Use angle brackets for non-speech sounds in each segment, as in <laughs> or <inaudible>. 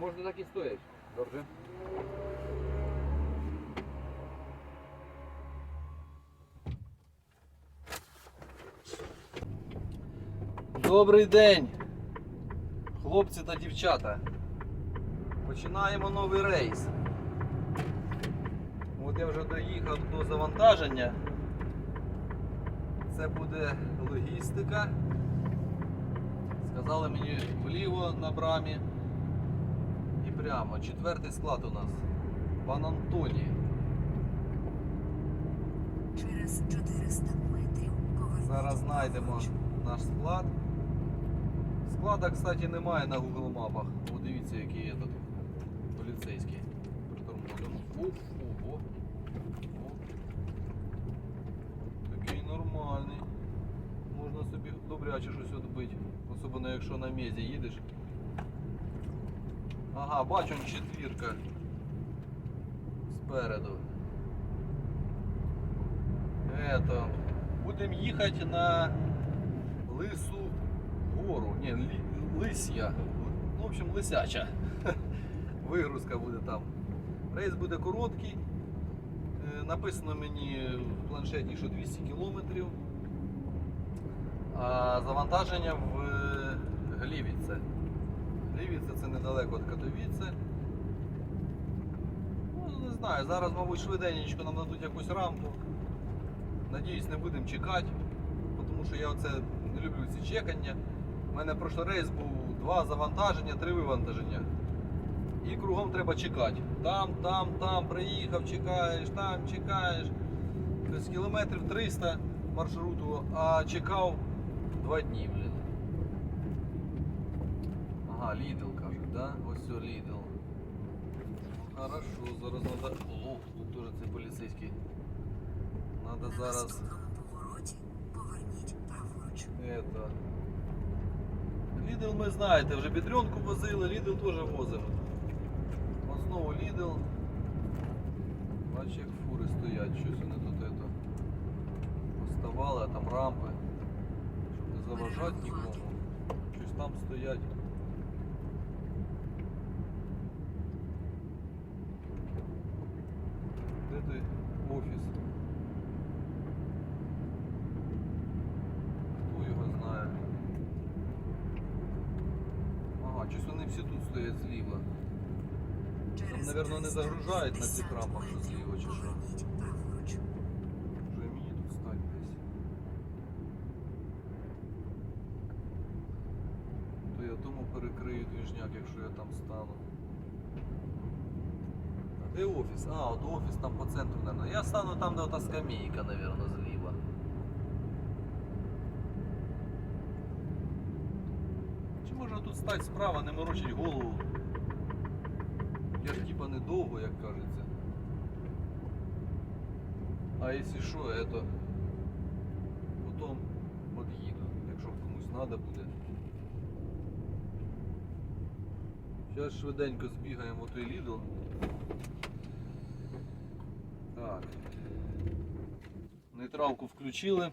Можна так і стоять. Добре. Добрий день, хлопці та дівчата. Починаємо новий рейс. От я вже доїхав до завантаження. Це буде логістика. Сказали мені вліво на брамі. Прямо. Четвертий склад у нас. Пан Антоній. Через 400 метрів Зараз знайдемо наш склад. Склада, кстати, немає на Google мапах. О, дивіться, який є тут поліцейський. Уф, ого. Такий нормальний. Можна собі добряче щось відбити. Особливо якщо на мезі їдеш. Ага, бачу четвірка. Спереду. Это. Будемо їхати на Лису гору. Ні, Лис'я. Ну, в общем, лисяча. <laughs> Вигрузка буде там. Рейс буде короткий. Е, Написано мені в планшеті, що 200 кілометрів. А завантаження в е, Глівіце. Глівіце це недалеко від Катовіце. Ну, не знаю, зараз, мабуть, швиденечко нам дадуть якусь рамку. Надіюсь, не будемо чекати, тому що я оце не люблю ці чекання. У мене прошлий рейс був два завантаження, три вивантаження. І кругом треба чекати. Там, там, там, приїхав, чекаєш, там чекаєш. Тобто кілометрів 300 маршруту, а чекав два дні, блін. Ага, Lidl кажуть, да? Ось все Lidl. Хорошо, зараз треба. О, тут теж цей поліцейський. Надо На зараз наступному повороті поверніть праворуч. это. Lidl ми знаєте, вже бідренку возили, Lidl теж возимо. От знову Lidl. Бачиш, як фури стоять, щось вони тут это поставали, а там рампи. Щоб не заважати нікому. Щось там стоять. Той офіс? Хто його знає? Ага, щось вони всі тут стоять зліва. Через наверно, не загружають на цих 350 рампах, що зліва, чи що? Вже мені тут стать десь. То я тому перекрию двіжняк, якщо я там стану. Де офіс? А, от офіс там по центру, наверное. Я стану там, де ота скамейка, наверное, зліва. Чи можна тут стати справа, не морочить голову? Я ж типа недовго, як кажеться. А якщо що, это потім під'їду, якщо комусь треба буде. Зараз швиденько збігаємо в той Lidl. Так. Нейтралку включили.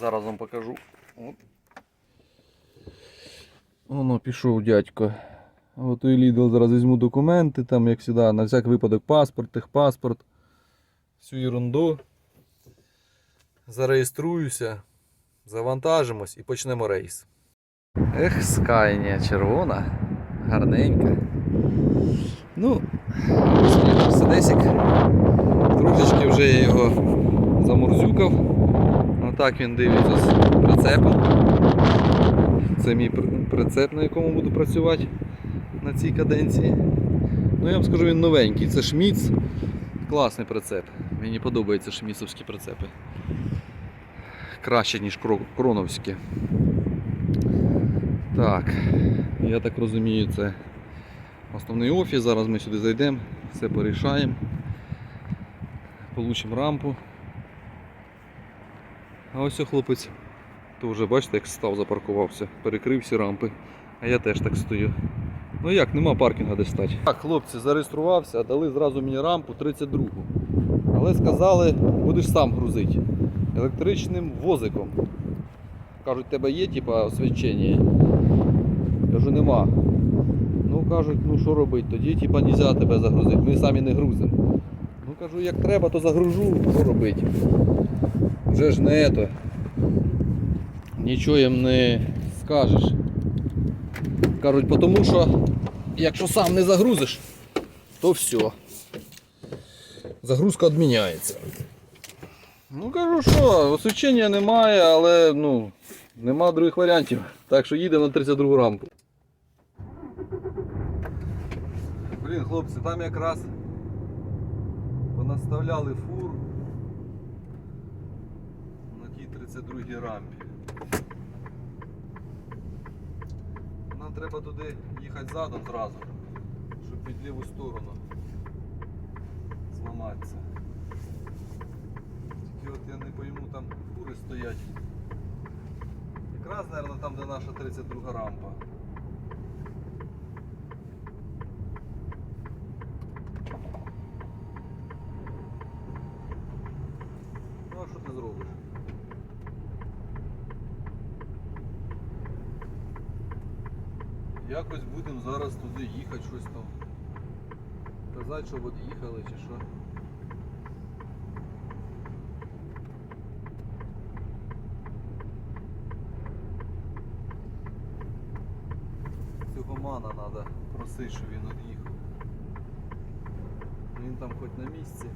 Зараз вам покажу. От. Воно пішов дядько. От той Lidl зараз візьму документи, там, як завжди, на всяк випадок паспорт, техпаспорт всю ерунду. Зареєструюся, завантажимось і почнемо рейс. Ех, скайня червона, гарненька. Ну, мерседесик. Трошечки вже я його замурзюкав. Отак він дивиться з прицепом. Це мій прицеп, на якому буду працювати на цій каденції. Ну я вам скажу, він новенький. Це Шміц. Класний прицеп. Мені подобаються шмісовські прицепи. Краще, ніж кроновські. Так, я так розумію, це основний офіс. Зараз ми сюди зайдемо, все порішаємо. Получимо рампу. А ось хлопець. То вже бачите, як став, запаркувався, перекрив всі рампи. А я теж так стою. Ну як, нема паркінга де стати. Так, хлопці, зареєструвався, дали зразу мені рампу 32. Але сказали, будеш сам грузити. Електричним возиком. Кажуть, тебе є типа освячення? Кажу, нема. Ну кажуть, ну що робити, тоді типа нельзя тебе загрузити, ми самі не грузимо. Ну кажу, як треба, то загружу, що робити. Вже ж не то. Нічого їм не скажеш. Кажуть, тому що якщо сам не загрузиш, то все. Загрузка відміняється. Ну кажу, що, освічення немає, але ну, нема других варіантів. Так що їдемо на 32 рамку. Блін, хлопці, там якраз понаставляли фур на тій 32 рампі. Нам треба туди їхати задом зразу, щоб під ліву сторону зламатися. Тільки от я не пойму, там фури стоять. Якраз, мабуть, там, де наша 32 рампа. Ну а що ти зробиш? Якось будемо зараз туди їхати, щось там. Казати, що от чи що. Цього мана треба просити, щоб він від'їхав. Він там хоч на місці.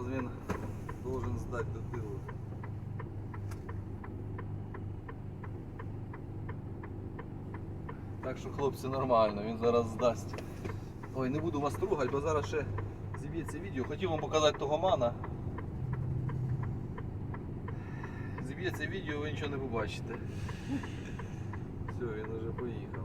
Зараз він должен здати до тилу. Так що хлопці нормально, він зараз здасть. Ой, не буду вас трогати, бо зараз ще зіб'ється відео. Хотів вам показати того мана. Зіб'ється відео, ви нічого не побачите. Все, він вже поїхав.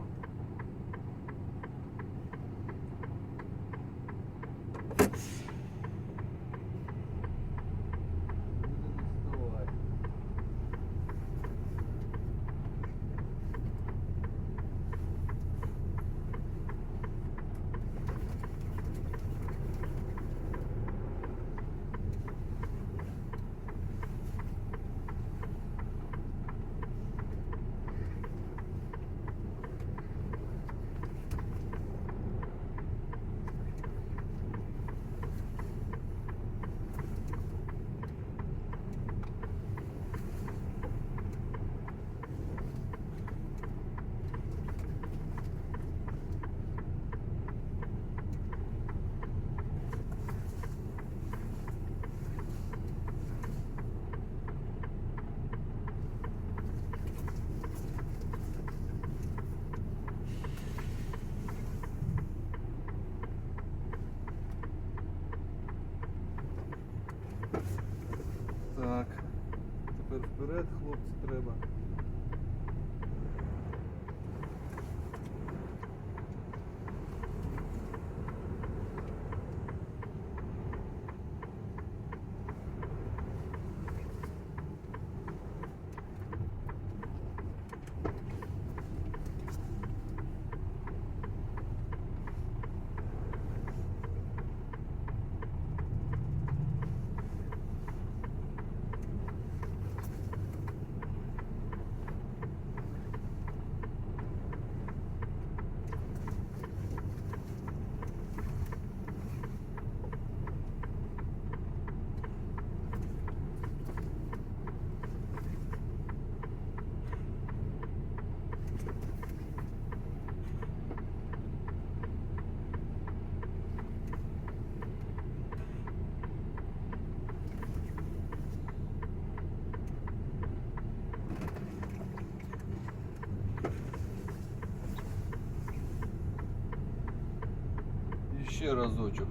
Ще разочок.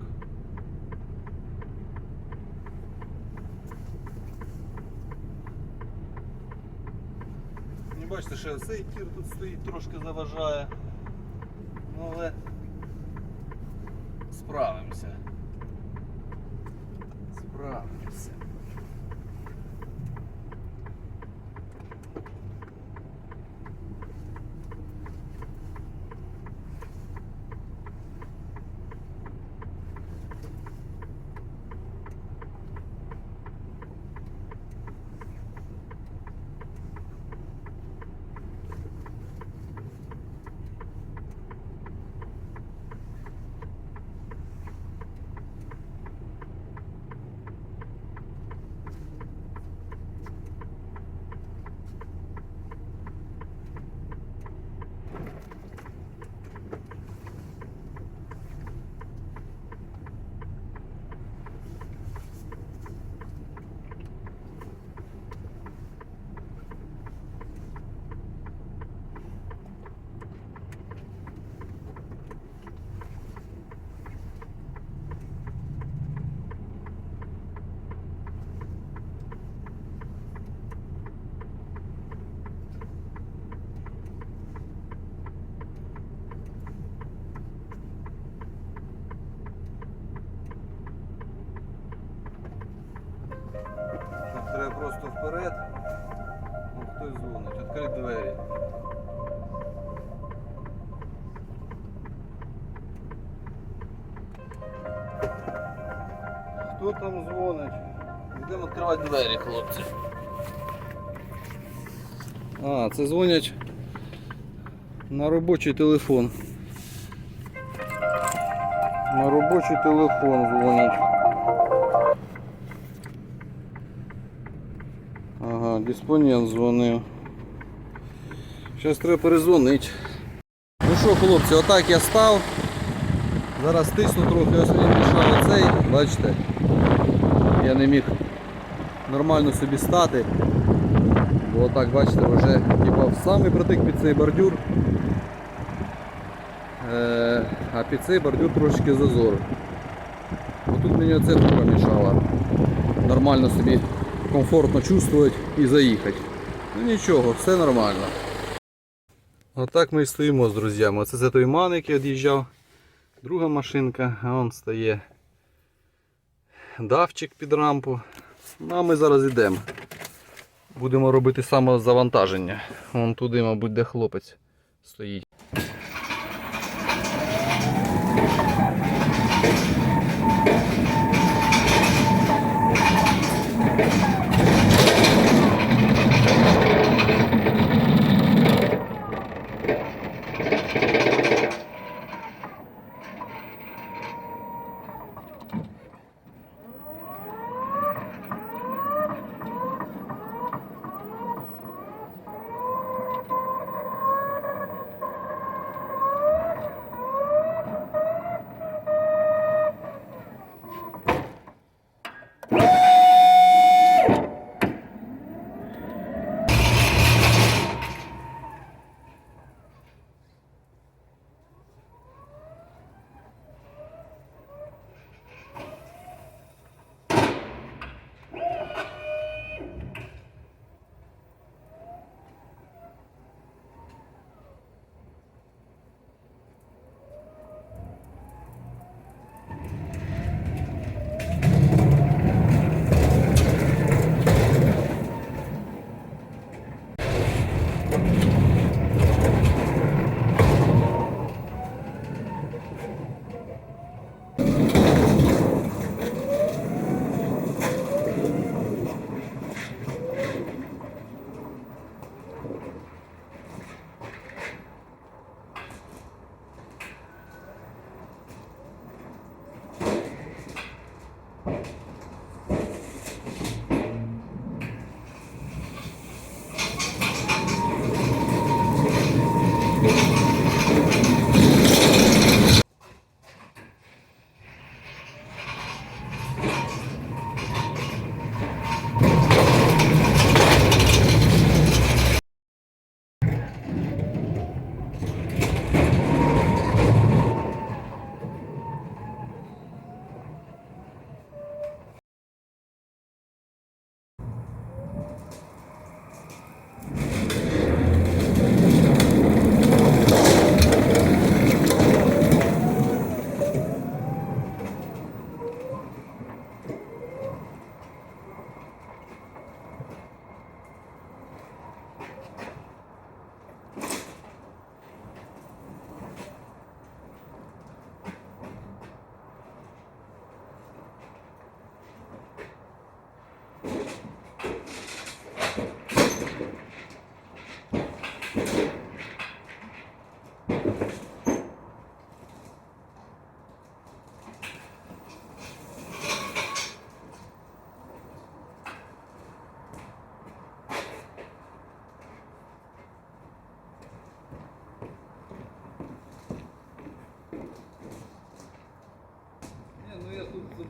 Не бачите, що цей тір тут стоїть, трошки заважає. Ну але справимося. Справився. Тут треба просто вперед. Ну, хтось дзвонить, відкрити двері. Хто там дзвонить? Йдемо відкривати двері, хлопці. А, це дзвонять на робочий телефон. На робочий телефон дзвонять. Ага, диспонент дзвонив. Зараз треба перезвонити. Ну що, хлопці, отак я став. Зараз тисну трохи, ось мені мішав оцей, бачите. Я не міг нормально собі стати. Бо отак, бачите, вже типа, самий протик під цей бордюр. Е, а під цей бордюр трошки зазор. Отут мені оце трохи мішало. Нормально собі комфортно чувствувати і заїхати. Ну нічого, все нормально. Отак ми і стоїмо з друзями. Оце за той ман, який від'їжджав. Друга машинка, а он стає давчик під рампу. Ну а ми зараз йдемо. Будемо робити самозавантаження. Вон туди, мабуть, де хлопець стоїть.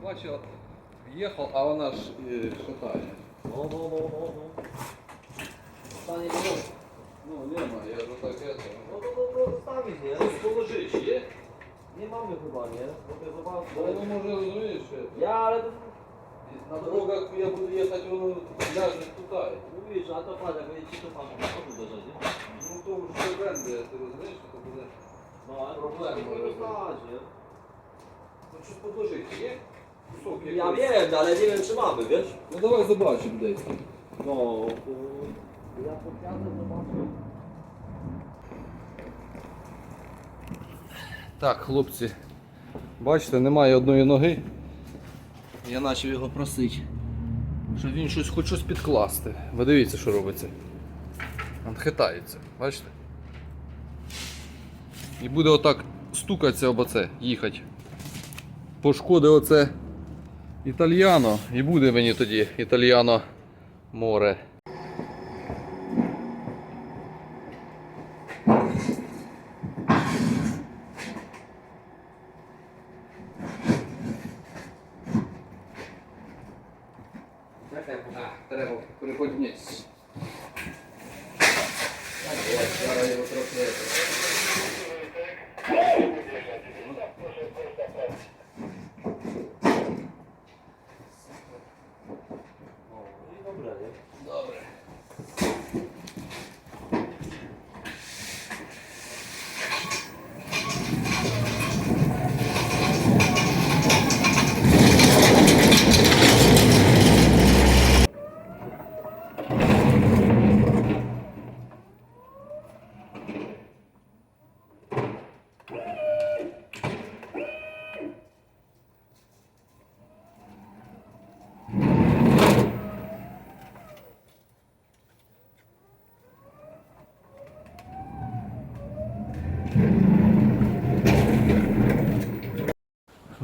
Ну я тут побачив, їхав, а вона ж е, шатає. Ну, ну, ну, ну, ну. Стане не Ну, нема, я ж так это. Ну, ну, ну, ну, zostawić, nie? Щось положиш, є? Nie mamy chyba, nie? Bo to jest chyba... Бо може розумієш. Ja, ale to... На дорогах я буду їхати, воно ляже туди. Mówisz, a to patrz, jak będzie ci to pan na kogo uderzać. Ну то вже бренди, ти розумієш, що це буде. No, ale Problem to może może być. nie? Ну щось подложити, є? Ja wiem, ale nie wiem, czy mamy, wiesz? Ну давай побачимо десь. No. Ja podjadę, zobaczę. Так, хлопці, бачите, немає одної ноги. Я почав його просити, щоб він щось хоч щось підкласти. Ви дивіться, що робиться. Він хитається, бачите? І буде отак стукатися об оце, їхати. Пошкоди оце італьяно, і буде мені тоді італьяно море.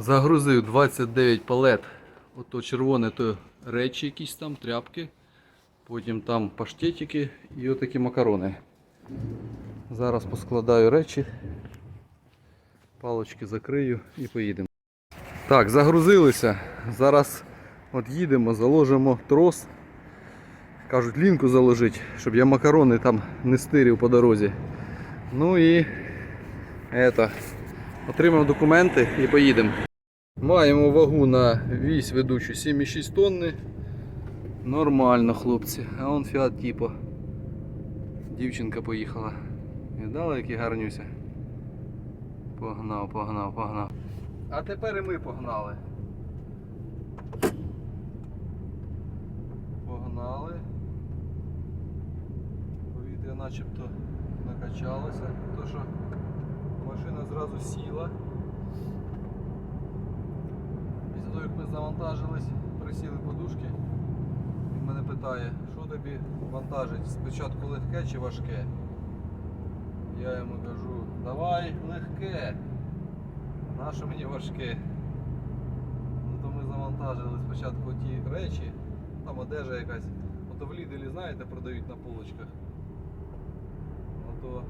Загрузив 29 палет. Ото червоне то речі якісь там, тряпки. Потім там паштетики і отакі макарони. Зараз поскладаю речі, палочки закрию і поїдемо. Так, загрузилися. Зараз от їдемо, заложимо трос. Кажуть, лінку заложить, щоб я макарони там не стирив по дорозі. Ну і это, отримаємо документи і поїдемо. Маємо вагу на вісь ведучу 7,6 тонни. Нормально, хлопці. А он фіат типу. Дівчинка поїхала. Віддала, які гарнюся. Погнав, погнав, погнав. А тепер і ми погнали. Погнали. Повітря начебто накачалося, то що машина зразу сіла. Того, як ми завантажились, присіли подушки. Він мене питає, що тобі вантажить? Спочатку легке чи важке? Я йому кажу, давай легке. Нащо мені важке? Ну то ми завантажили спочатку ті речі, там одежа якась. Ото в Ліделі, знаєте, продають на полочках. Ото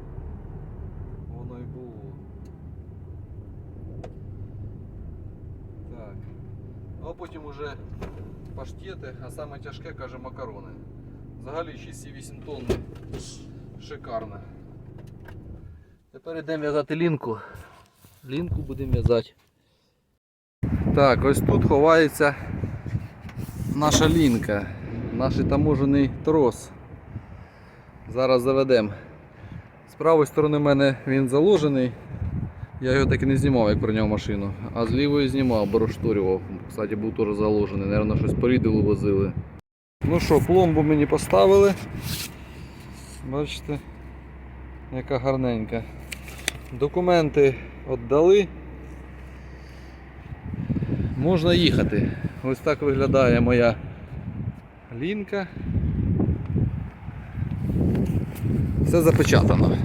воно і було. Так. А потім уже паштети, а саме тяжке, каже, макарони. Взагалі 6,8 тонн. Шикарно. Тепер йдемо в'язати лінку. Лінку будемо в'язати. Так, ось тут ховається наша лінка, наш таможений трос. Зараз заведемо. З правої сторони в мене він заложений. Я його так і не знімав, як прийняв машину. А з лівої знімав, борошторював. Кстати, був теж заложений, Наверно, щось по возили. Ну що, пломбу мені поставили. Бачите, яка гарненька. Документи віддали. Можна їхати. Ось так виглядає моя лінка. Все запечатано.